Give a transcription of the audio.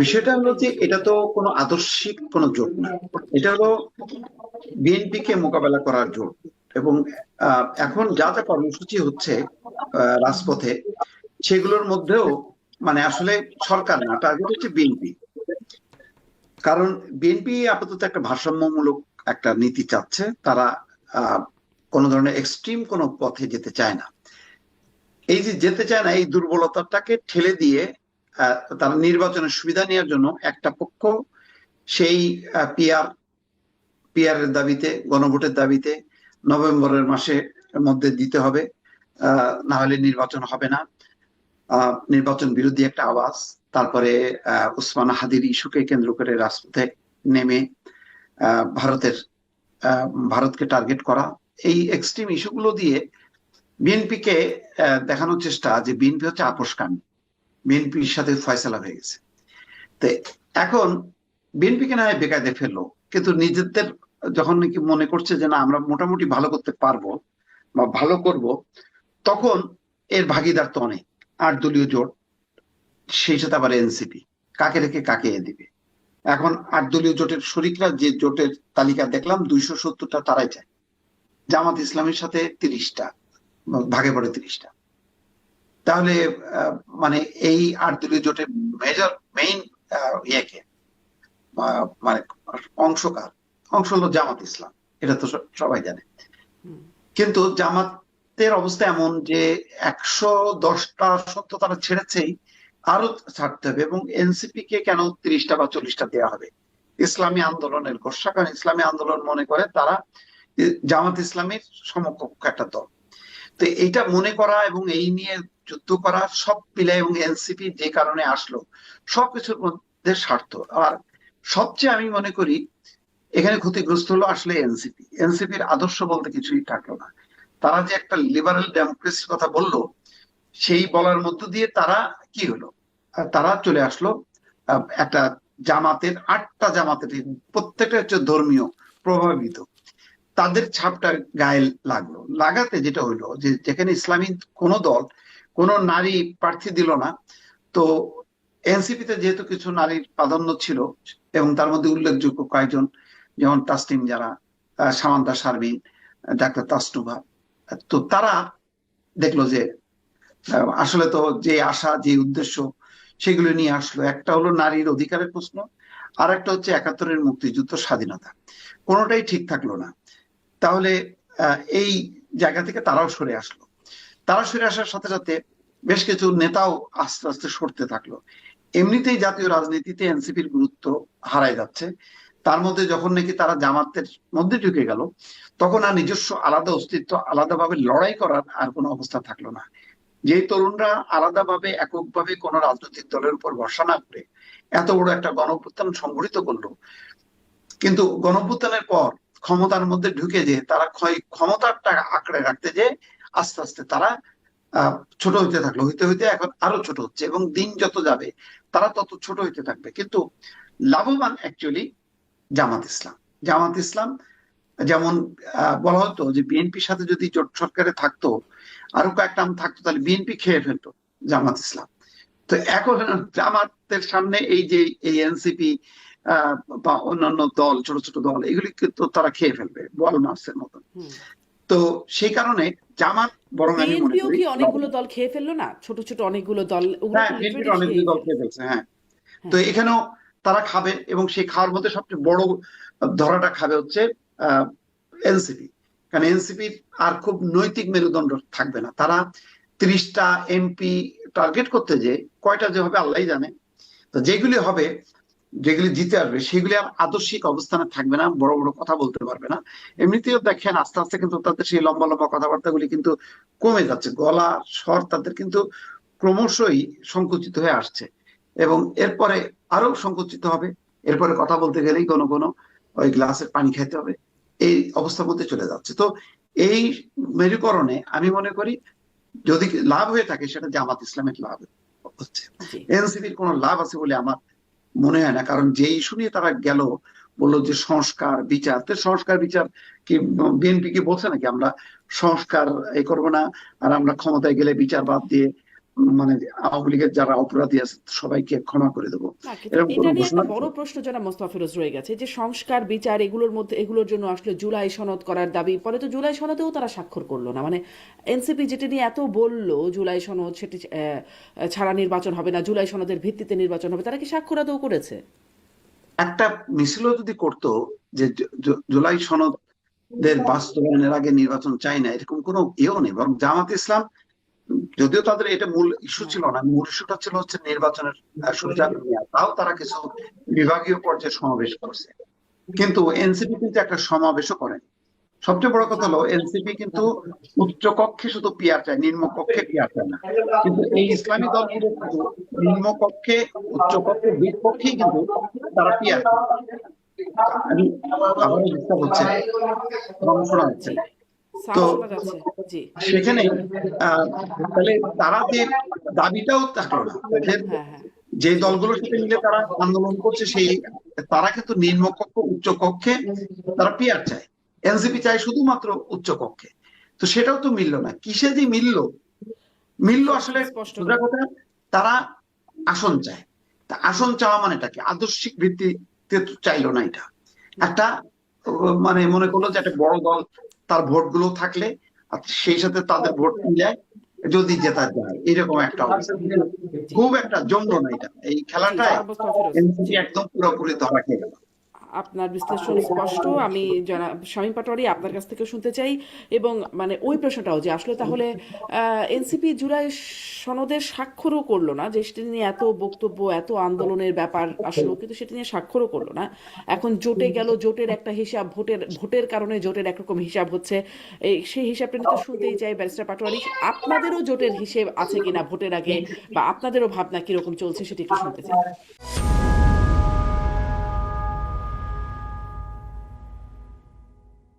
বিষয়টা হলো যে এটা তো কোনো আদর্শিক কোনো জোট না। এটা হলো বিএনপি কে মোকাবেলা করার জোট এবং এখন যা যা কর্মসূচি হচ্ছে রাজপথে, সেগুলোর মধ্যেও মানে আসলে সরকার না টার্গেট হচ্ছে বিএনপি। কারণ বিএনপি আপাতত একটা ভারসাম্যমূলক একটা নীতি চাচ্ছে, তারা কোনো ধরনের এক্সট্রিম কোনো পথে যেতে চায় না। এই যে যেতে চায় না, এই দুর্বলতাটাকে ঠেলে দিয়ে তারা নির্বাচনের সুবিধা নেওয়ার জন্য একটা পক্ষ সেই পিআর এর দাবিতে, গণভোটের দাবিতে নভেম্বরের মাসে মধ্যে দিতে হবে। না হলে নির্বাচন হবে না। নির্বাচন বিরোধী একটা আওয়াজ। তারপরে উসমান হাদির ইস্যুকে কেন্দ্র করে রাজপথে নেমে ভারতের ভারতকে টার্গেট করা। এই এক্সট্রিম ইস্যুগুলো দিয়ে বিএনপিকে দেখানোর চেষ্টা যে বিএনপি হচ্ছে আপোষকামী। বিএনপির সাথে ফয়সালা হয়ে গেছে। তো এখন বিএনপিকে না বেকায়দে ফেলল, কিন্তু নিজেদের যখন নাকি মনে করছে যে না, আমরা মোটামুটি ভালো করতে পারব বা ভালো করব, তখন এর ভাগিদার তো অনেক, আট দলীয় জোট, সেই সাথে আবার এনসিপি। কাকে রেখে কাকে এ দিবে? এখন আট দলীয় জোটের শরিকরা যে জোটের তালিকা দেখলাম, দুইশো সত্তরটা তারাই চায়। জামাত ইসলামের সাথে তিরিশটা, ভাগে পড়ে তিরিশটা। তাহলে মানে এই আট দলীয় জোটের মেজর মেইন ইয়েকে মানে অংশকার। অংশ হলো জামাত ইসলাম এটা তো সবাই জানে। কিন্তু জামাতের অবস্থা এমন যে একশো দশটা সত্য তারা ছেড়েছেই আরও ছাড়তে হবে এবং এনসিপি কে কেন তিরিশটা বা চল্লিশটা দেওয়া হবে? ইসলামী আন্দোলনের গোসা কারণ ইসলামী আন্দোলন মনে করে তারা জামাত ইসলামের সমকক্ষ একটা দল। তো এইটা মনে করা এবং এই নিয়ে যুদ্ধ করা, সব মিলে এবং এনসিপি যে কারণে আসলো, সবকিছুর মধ্যে স্বার্থ। আর সবচেয়ে আমি মনে করি, এখানে ক্ষতিগ্রস্ত হলো আসলে এনসিপি। এনসিপির আদর্শ বলতে কিছুই থাকল না। তারা যে একটা লিবারেল ডেমোক্রেসির কথা বলল, সেই বলার মধ্য দিয়ে তারা কি হলো? তারা চলে আসলো একটা জামাতের, আটটা জামাতের প্রত্যেকটা হচ্ছে ধর্মীয়, প্রভাবিত। তাদের ছাপটা গায়ে লাগল। লাগাতে যেটা হইল যে যেখানে ইসলামী কোনো দল কোনো নারী প্রার্থী দিল না। তো এনসিপিতে যেহেতু কিছু নারীর প্রাধান্য ছিল এবং তার মধ্যে উল্লেখযোগ্য কয়েকজন, যেমন তাসনিম যারা সামান্তা শারমিন ডাক্তার তাসনুভা, তো তারা দেখল যে আসলে তো যে আশা, যে উদ্দেশ্য সেগুলো নিয়ে আসলো। একটা হলো নারীর অধিকারের প্রশ্ন আর একটা হচ্ছে একাত্তরের মুক্তিযুদ্ধ স্বাধীনতা। কোনোটাই ঠিক থাকল না। তাহলে এই জায়গা থেকে তারাও সরে আসলো। তারা সরে আসার সাথে সাথে বেশ কিছু নেতাও আস্তে আস্তে সরতে থাকল। এমনিতেই জাতীয় রাজনীতিতে এনসিপির গুরুত্ব হারায় যাচ্ছে। তার মধ্যে যখন নাকি তারা জামাতের মধ্যে ঢুকে গেল, তখন আর নিজস্ব আলাদা অস্তিত্ব, আলাদাভাবে লড়াই করার আর কোনো অবস্থা থাকল না। যেই তরুণরা আলাদাভাবে, এককভাবে কোনো রাজনৈতিক দলের উপর ভরসা না করে এত বড় একটা গণঅভ্যুত্থান সংগঠিত করল, কিন্তু গণঅভ্যুত্থানের পর ক্ষমতার মধ্যে ঢুকে যে তারা ক্ষমতাটা আঁকড়ে রাখতে যে আস্তে আস্তে তারা ছোট হইতে থাকল। হইতে হইতে এখন আরও ছোট হচ্ছে এবং দিন যত যাবে, তারা তত ছোট হইতে থাকবে। কিন্তু লাভবান অ্যাকচুয়ালি জামাত ইসলাম। জামাত ইসলাম যেমন বলা হতো যে বিএনপির সাথে যদি জোট সরকারে থাকতো, আরও কয়েকটা নাম থাকতো, তাহলে বিএনপি খেয়ে ফেলতো জামাত ইসলাম। তো এখন জামাতের সামনে এই যে এই এনসিপি বা অন্যান্য দল, ছোট ছোট দল, এগুলি কিন্তু তারা খেয়ে ফেলবে, বল মার্সের মতন। তো সেই কারণে জামাত বরং আমি মনে করি কি অনেকগুলো দল খেয়ে ফেলল? না ছোট ছোট অনেকগুলো দল হ্যাঁ অনেকগুলি দল খেয়ে ফেলছে হ্যাঁ। হ্যাঁ। তো এখানেও তারা খাবে এবং সেই খাওয়ার মধ্যে সবচেয়ে বড় ধরাটা খাবে হচ্ছে এনসিপি কারণ এনসিপি আর খুব নৈতিক মেরুদণ্ড থাকবে না। তারা ত্রিশটা এমপি টার্গেট করতে যে কয়টা যে হবে আল্লাহ জানে। তো যেগুলি হবে যেগুলি জিতে আসবে সেগুলি আর আদর্শিক অবস্থানে থাকবে না বড় বড় কথা বলতে পারবে না। এমনিতেও দেখেন আস্তে আস্তে কিন্তু তাদের সেই লম্বা লম্বা কথাবার্তাগুলি কিন্তু কমে যাচ্ছে। গলা স্বর তাদের কিন্তু ক্রমশই সংকুচিত হয়ে আসছে। এবং এরপরে আরও সংকুচিত হবে। এরপরে কথা বলতে গেলেই কোনো কোনো ওই গ্লাসের পানি খাইতে হবে। এই অবস্থার মধ্যে চলে যাচ্ছে। তো এই মেরুকরণে আমি মনে করি যদি লাভ হয়ে থাকে সেটা জামাত ইসলামের লাভ হচ্ছে। এনসিপির কোনো লাভ আছে বলে আমার মনে হয় না। কারণ যে ইস্যু নিয়ে তারা গেল, বলল যে সংস্কার বিচার, তো সংস্কার বিচার কি বিএনপি কি বলছে নাকি? আমরা সংস্কার এ করব না, আর আমরা ক্ষমতায় গেলে বিচার বাদ দিয়ে মানে আওয়ামী লীগের যারা অপরাধী আছে সবাইকে ক্ষমা করে দেবো। বড় প্রশ্ন যারা মোস্তফা ফিরোজ রয়ে গেছে যে সংস্কার বিচার এগুলোর মধ্যে এগুলোর জন্য আসলে জুলাই সনদ করার দাবি। পরে তো জুলাই সনদেও তারা স্বাক্ষর করল না। মানে এনসিপি যেটা নিয়ে এত বলল জুলাই সনদ সেটি ছাড়া নির্বাচন হবে না জুলাই সনদের ভিত্তিতে নির্বাচন হবে তারা কি স্বাক্ষর আদৌ করেছে? একটা মিছিলও যদি করতো যে জুলাই সনদের বাস্তবায়নের আগে নির্বাচন চাই না এরকম কোনো ইয়েও নেই বরং জামাত ইসলাম যদিও তাদের এটা মূল ইস্যু ছিল না মূল ইস্যুটা ছিল হচ্ছে নির্বাচনের সুবিধা নেওয়া। তাও তারা কিছু বিভাগীয় পর্যায়ে সমাবেশ করছে। কিন্তু এনসিপি কিন্তু একটা সমাবেশও করেন সবচেয়ে বড় কথা হলো এনসিপি কিন্তু উচ্চ কক্ষে শুধু পিয়ার চায় নিম্ন কক্ষে পিয়ার চায় না। কিন্তু এই ইসলামী দলগুলো কিন্তু নিম্ন কক্ষে উচ্চ কক্ষে দুই পক্ষেই কিন্তু তারা পিয়ার চায়। আমি আবার হচ্ছে শোনা হচ্ছে। তো- সেখানে তাহলে তারা যে দাবিটাও থাকল না। হ্যাঁ হ্যাঁ। যে দলগুলোর সাথে মিলে তারা আন্দোলন করছে সেই তারা কিন্তু নিম্ন কক্ষ উচ্চ কক্ষে তারা পিয়ার চায়। এনসিপি চায় শুধুমাত্র উচ্চ কক্ষে। তো সেটাও তো মিললো না। কিসে যে মিললো? মিললো আসলে স্পষ্ট কথা তারা আসন চায়। তা আসন চাওয়া মানেটা কি? আদর্শিক ভিত্তিতে চাইলো না এটা। একটা মানে মনে করল যে একটা বড় দল তার ভোটগুলো থাকলে আর সেই সাথে তাদের ভোট মিলায় যদি জেতা যায় এরকম একটা খুব একটা জমলো না এটা। এই খেলাটা খেলাটায় একদম পুরোপুরি ধরা খেয়ে গেল। আপনার বিশ্লেষণ স্পষ্ট, আমি জনাব শামীম পাটোয়ারি আপনার কাছ থেকে শুনতে চাই, এবং মানে ওই প্রশ্নটাও যে আসলে তাহলে এনসিপি জুলাই সনদের স্বাক্ষরও করল না, যে সেটা নিয়ে এত বক্তব্য, এত আন্দোলনের ব্যাপার আসলো, কিন্তু সেটা নিয়ে স্বাক্ষরও করল না। এখন জোটে গেল, জোটের একটা হিসাব, ভোটের ভোটের কারণে জোটের একরকম হিসাব হচ্ছে। এই সেই হিসাবটা নিয়ে তো শুনতেই চাই ব্যারিস্টার পাটোয়ারি, আপনাদেরও জোটের হিসেব আছে কিনা ভোটের আগে, বা আপনাদেরও ভাবনা কীরকম চলছে সেটি একটু শুনতে চাই।